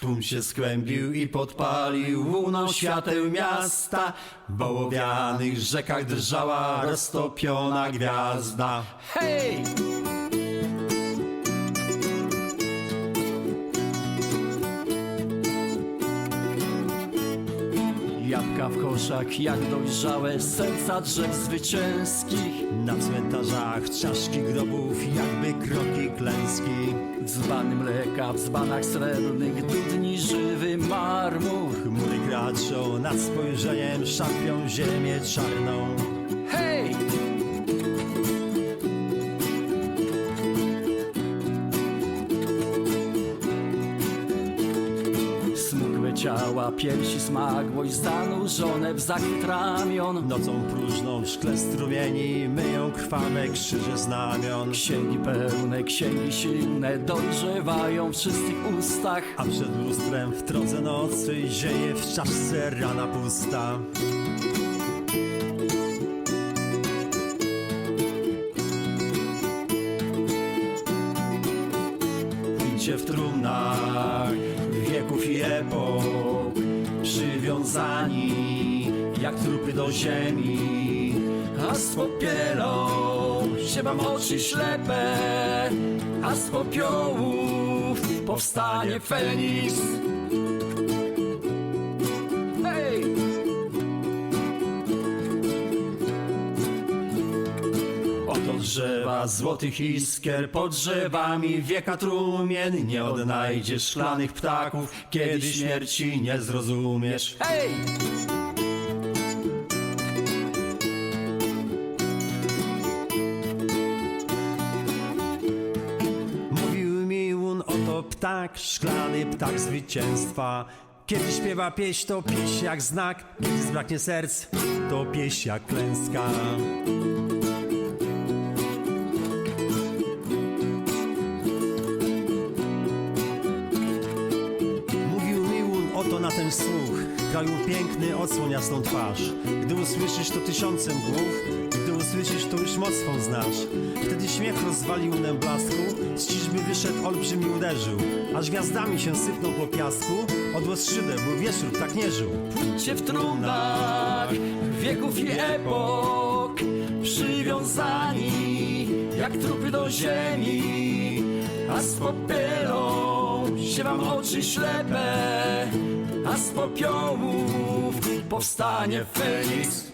Tłum się skłębił i podpalił łuną świateł miasta. W wołowianych rzekach drżała roztopiona gwiazda. Hej! Jabłka w koszach jak dojrzałe serca drzew zwycięskich Na cmentarzach czaszki grobów, jakby kroki klęski. Dzbany mleka w dzbanach srebrnych dudni żywy marmur Chmury kraczą nad spojrzeniem, szarpią ziemię czarną. Hej! Ciała, piersi smagłość zanurzone w zachwyt ramion Nocą próżną w szkle strumieni myją krwawe krzyże znamion. Księgi pełne, księgi silne dojrzewają w wszystkich ustach A przed lustrem w drodze nocy zieje w czaszce rana pusta. W trumnach wieków i epok Przywiązani jak trupy do ziemi. A z popielą się wam oczy ślepe A z popiołów powstanie Feniks Oto drzewa złotych iskier, pod drzewami wieka trumien Nie odnajdziesz szklanych ptaków, kiedy śmierci nie zrozumiesz Hej! Mówił mi łun, oto ptak, szklany ptak zwycięstwa. Kiedy śpiewa pieśń, to pieśń jak znak, kiedy zbraknie serc, to pieśń jak klęska. Oto na ten słuch, kraju piękny, jasną twarz. Gdy usłyszysz to tysiącem głów, gdy usłyszysz to już moc swą znasz. Wtedy śmiech rozwalił łunę blasku, z ciżby wyszedł olbrzym i uderzył. Aż gwiazdami się sypnął po piasku, odłos szyder, był wieczór, tak nie żył. Cię w trumnach wieków i epok Przywiązani jak trupy do ziemi A z się wam oczy ślepe A z popiołów powstanie Feniks